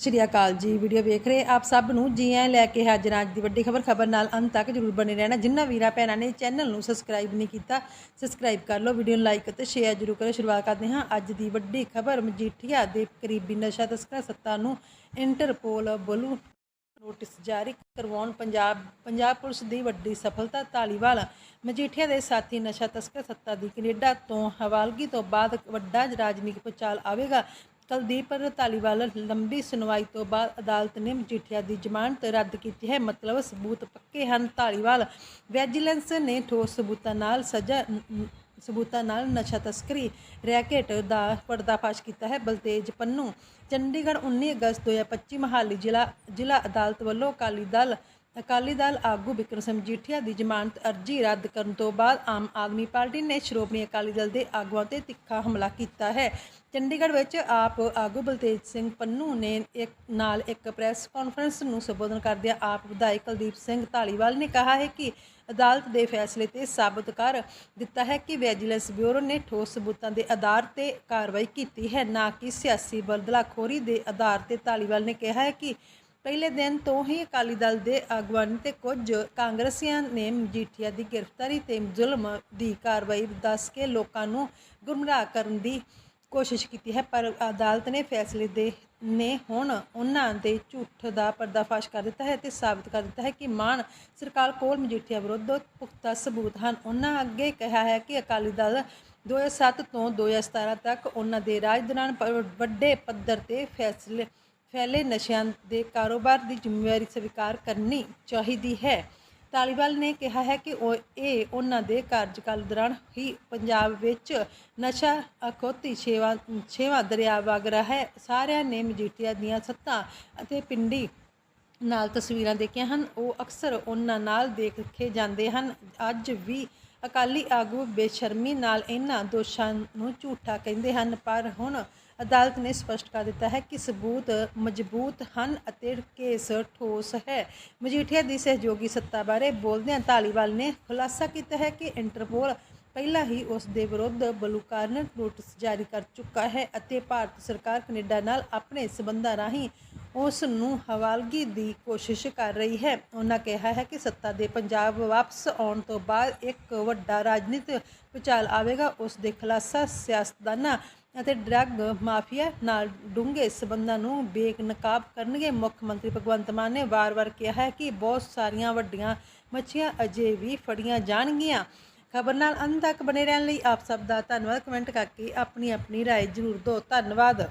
ਸ਼੍ਰੀ ਅਕਾਲ ਜੀ ਵੀਡੀਓ ਵੇਖ ਰਹੇ ਆਪ ਸਭ ਨੂੰ। ਜੀ ਆਇਆਂ ਲੈ ਕੇ ਹਾਜ਼ਰ ਹਾਂ ਅੱਜ ਦੀ ਵੱਡੀ ਖਬਰ ਖਬਰ ਨਾਲ ਅੰਤ ਤੱਕ ਜਰੂਰ ਬਣੇ ਰਹਿਣਾ। ਜਿਨ੍ਹਾਂ ਵੀਰਾਂ ਭੈਣਾਂ ਨੇ ਚੈਨਲ ਨੂੰ ਸਬਸਕ੍ਰਾਈਬ ਨਹੀਂ ਕੀਤਾ ਸਬਸਕ੍ਰਾਈਬ ਕਰ ਲਓ ਵੀਡੀਓ ਨੂੰ ਲਾਈਕ ਅਤੇ ਸ਼ੇਅਰ ਜਰੂਰ ਕਰੋ। ਸ਼ੁਰੂਆਤ ਕਰਦੇ ਹਾਂ ਅੱਜ ਦੀ ਵੱਡੀ ਖਬਰ। ਮਜੀਠੀਆ ਦੇ ਕਰੀਬੀ ਨਸ਼ਾ ਤਸਕਰ ਸੱਤਾ ਨੂੰ ਇੰਟਰਪੋਲ ਬਲੂ ਨੋਟਿਸ ਜਾਰੀ ਕਰਵਾਉਣ ਪੰਜਾਬ ਪੰਜਾਬ ਪੁਲਿਸ ਦੀ ਵੱਡੀ ਸਫਲਤਾ ਧਾਲੀਵਾਲ। ਮਜੀਠੀਆ ਦੇ ਸਾਥੀ ਨਸ਼ਾ ਤਸਕਰ ਸੱਤਾ ਦੀ ਕੈਨੇਡਾ ਤੋਂ ਹਵਾਲਗੀ ਤੋਂ ਬਾਅਦ ਵੱਡਾ ਰਾਜਨੀਤਿਕ ਪੁਚਾਲ ਆਵੇਗਾ। ਕੁਲਦੀਪ ਧਾਲੀਵਾਲ ਲੰਬੀ ਸੁਣਵਾਈ ਤੋਂ ਬਾਅਦ ਅਦਾਲਤ ਨੇ ਮਜੀਠੀਆ ਦੀ ਜ਼ਮਾਨਤ ਰੱਦ ਕੀਤੀ ਹੈ। ਮਤਲਬ ਸਬੂਤ ਪੱਕੇ ਹਨ। ਧਾਲੀਵਾਲ ਵੈਜੀਲੈਂਸ ਨੇ ਠੋਸ ਸਬੂਤਾਂ ਨਾਲ ਸਜ਼ਾ ਸਬੂਤਾਂ ਨਾਲ ਨਸ਼ਾ ਤਸਕਰੀ, ਰੈਕੇਟ ਦਾ ਪਰਦਾਫਾਸ਼ ਕੀਤਾ ਹੈ। ਬਲਤੇਜ ਪੰਨੂ, ਚੰਡੀਗੜ੍ਹ 19 ਅਗਸਤ 2025 ਮਹਾਲੀ ਜ਼ਿਲ੍ਹਾ ਜ਼ਿਲ੍ਹਾ ਅਦਾਲਤ ਵੱਲੋਂ ਅਕਾਲੀ ਦਲ ਅਕਾਲੀ ਦਲ ਆਗੂ ਬਿਕਰਮ ਸਿੰਘ ਮਜੀਠੀਆ ਦੀ ਜ਼ਮਾਨਤ ਅਰਜ਼ੀ ਰੱਦ ਕਰਨ ਤੋਂ ਬਾਅਦ ਆਮ ਆਦਮੀ ਪਾਰਟੀ ਨੇ ਸ਼੍ਰੋਮਣੀ ਅਕਾਲੀ ਦਲ ਦੇ ਆਗੂਆਂ ਤੇ ਤਿੱਖਾ ਹਮਲਾ ਕੀਤਾ ਹੈ। ਚੰਡੀਗੜ੍ਹ ਵਿੱਚ ਆਪ ਆਗੂ ਬਲਤੇਜ ਸਿੰਘ ਪੰਨੂ ਨੇ ਇੱਕ ਨਾਲ ਇੱਕ ਪ੍ਰੈਸ ਕਾਨਫਰੰਸ ਨੂੰ ਸੰਬੋਧਨ ਕਰਦਿਆਂ ਆਪ ਵਿਧਾਇਕ ਕੁਲਦੀਪ ਸਿੰਘ ਢਾਲੀਵਾਲ ਨੇ ਕਿਹਾ ਹੈ ਕਿ ਅਦਾਲਤ ਦੇ ਫੈਸਲੇ ਤੇ ਸਾਬਤ ਕਰ ਦਿੱਤਾ ਹੈ ਕਿ ਵਿਜੀਲੈਂਸ ਬਿਊਰੋ ਨੇ ਠੋਸ ਸਬੂਤਾਂ ਦੇ ਆਧਾਰ ਤੇ ਕਾਰਵਾਈ ਕੀਤੀ ਹੈ। ਨਾ ਕਿ ਸਿਆਸੀ ਬਦਲਾਖੋਰੀ ਦੇ ਆਧਾਰ ਤੇ ਢਾਲੀਵਾਲ ਨੇ ਕਿਹਾ ਹੈ ਕਿ ਪਹਿਲੇ ਦਿਨ ਤੋਂ ਹੀ ਅਕਾਲੀ ਦਲ ਦੇ ਆਗੂਆਂ ਤੇ ਕੁਝ ਕਾਂਗਰਸੀਆਂ ਨੇ ਮਜੀਠੀਆ ਦੀ ਗ੍ਰਿਫਤਾਰੀ ਤੇ ਜ਼ੁਲਮ ਦੀ ਕਾਰਵਾਈ ਦੱਸ ਕੇ ਲੋਕਾਂ ਨੂੰ ਗੁੰਮਰਾਹ ਕਰਨ ਦੀ ਕੋਸ਼ਿਸ਼ ਕੀਤੀ ਹੈ। ਪਰ ਅਦਾਲਤ ਨੇ ਫੈਸਲੇ ਦੇ ਨੇ ਹੁਣ ਉਹਨਾਂ ਦੇ ਝੂਠ ਦਾ ਪਰਦਾਫਾਸ਼ ਕਰ ਦਿੱਤਾ ਹੈ ਤੇ ਸਾਬਤ ਕਰ ਦਿੱਤਾ ਹੈ ਕਿ ਮਾਨ ਸਰਕਾਰ ਕੋਲ ਮਜੀਠੀਆ ਵਿਰੁੱਧ ਪੁਖਤਾ ਸਬੂਤ ਹਨ। ਉਹਨਾਂ ਅੱਗੇ ਕਿਹਾ ਹੈ ਕਿ ਅਕਾਲੀ ਦਲ 2007 ਤੋਂ 2017 ਤੱਕ ਉਹਨਾਂ ਦੇ ਰਾਜ ਦੌਰਾਨ ਵੱਡੇ ਪੱਧਰ ਤੇ ਫੈਸਲੇ ਫੈਲੇ ਨਸ਼ਿਆਂ ਦੇ ਕਾਰੋਬਾਰ ਦੀ ਜ਼ਿੰਮੇਵਾਰੀ ਸਵੀਕਾਰ ਕਰਨੀ ਚਾਹੀਦੀ ਹੈ। ਤਾਲੀਬਾਨ ਨੇ ਕਿਹਾ ਹੈ ਕਿ ਉਹ, ਇਹ ਉਹਨਾਂ ਦੇ ਕਾਰਜਕਾਲ ਦੌਰਾਨ ਹੀ ਪੰਜਾਬ ਵਿੱਚ ਨਸ਼ਾ ਅਖੌਤੀ ਛੇਵਾਂ ਛੇਵਾਂ ਦਰਿਆ ਵਗ ਰਿਹਾ ਹੈ। ਸਾਰਿਆਂ ਨੇ ਮਜੀਠੀਆ ਦੀਆਂ ਸੱਤਾਂ ਅਤੇ ਪਿੰਡੀ ਨਾਲ ਤਸਵੀਰਾਂ ਦੇਖੀਆਂ ਹਨ। ਉਹ ਅਕਸਰ ਉਹਨਾਂ ਨਾਲ ਦੇਖੇ ਜਾਂਦੇ ਹਨ। ਅੱਜ ਵੀ ਅਕਾਲੀ ਆਗੂ ਬੇਸ਼ਰਮੀ ਨਾਲ ਇਹਨਾਂ ਦੋਸ਼ਾਂ ਨੂੰ ਝੂਠਾ ਕਹਿੰਦੇ ਹਨ, ਪਰ ਹੁਣ ਅਦਾਲਤ ਨੇ ਸਪਸ਼ਟ ਕਰ ਦਿੱਤਾ ਹੈ ਕਿ ਸਬੂਤ ਮਜ਼ਬੂਤ ਹਨ ਅਤੇ ਕੇਸ ਠੋਸ ਹੈ। ਮਜੀਠੀਆ ਦੀ ਸਹਿਯੋਗੀ ਸੱਤਾ ਬਾਰੇ ਬੋਲਦਿਆਂ ਧਾਲੀਵਾਲ ਨੇ ਖੁਲਾਸਾ ਕੀਤਾ ਹੈ ਕਿ ਇੰਟਰਪੋਲ ਪਹਿਲਾਂ ਹੀ ਉਸ ਦੇ ਵਿਰੁੱਧ ਬਲੂਕਾਰਨ ਨੋਟਿਸ ਜਾਰੀ ਕਰ ਚੁੱਕਾ ਹੈ ਅਤੇ ਭਾਰਤ ਸਰਕਾਰ ਕੈਨੇਡਾ ਨਾਲ ਆਪਣੇ ਸਬੰਧਾਂ ਰਾਹੀਂ ਉਸ ਨੂੰ ਹਵਾਲਗੀ ਦੀ ਕੋਸ਼ਿਸ਼ ਕਰ ਰਹੀ ਹੈ। ਉਹਨਾਂ ਕਿਹਾ ਹੈ ਕਿ ਸੱਤਾ ਦੇ ਪੰਜਾਬ ਵਾਪਸ ਆਉਣ ਤੋਂ ਬਾਅਦ ਇੱਕ ਵੱਡਾ ਰਾਜਨੀਤਿਕ ਭੁਚਾਲ ਆਵੇਗਾ। ਉਸ ਦੇ ਖੁਲਾਸਾ ਸਿਆਸਤਦਾਨਾਂ ਅਤੇ ਡਰੱਗ ਮਾਫੀਆ ਨਾਲ ਡੂੰਘੇ ਸਬੰਧਾਂ ਨੂੰ ਬੇਨਕਾਬ ਕਰਨਗੇ ਮੁੱਖ ਮੰਤਰੀ ਭਗਵੰਤ ਮਾਨ ਨੇ ਵਾਰ-ਵਾਰ ਕਿਹਾ ਹੈ ਕਿ ਬਹੁਤ ਸਾਰੀਆਂ ਵੱਡੀਆਂ ਮੱਛੀਆਂ ਅਜੇ ਵੀ ਫੜੀਆਂ ਜਾਣਗੀਆਂ ਖਬਰ ਨਾਲ ਅੰਤ ਤੱਕ ਬਣੇ ਰਹਿਣ ਲਈ ਆਪ ਸਭ ਦਾ ਧੰਨਵਾਦ ਕਮੈਂਟ ਕਰਕੇ ਆਪਣੀ ਆਪਣੀ رائے ਜ਼ਰੂਰ ਦਿਓ ਧੰਨਵਾਦ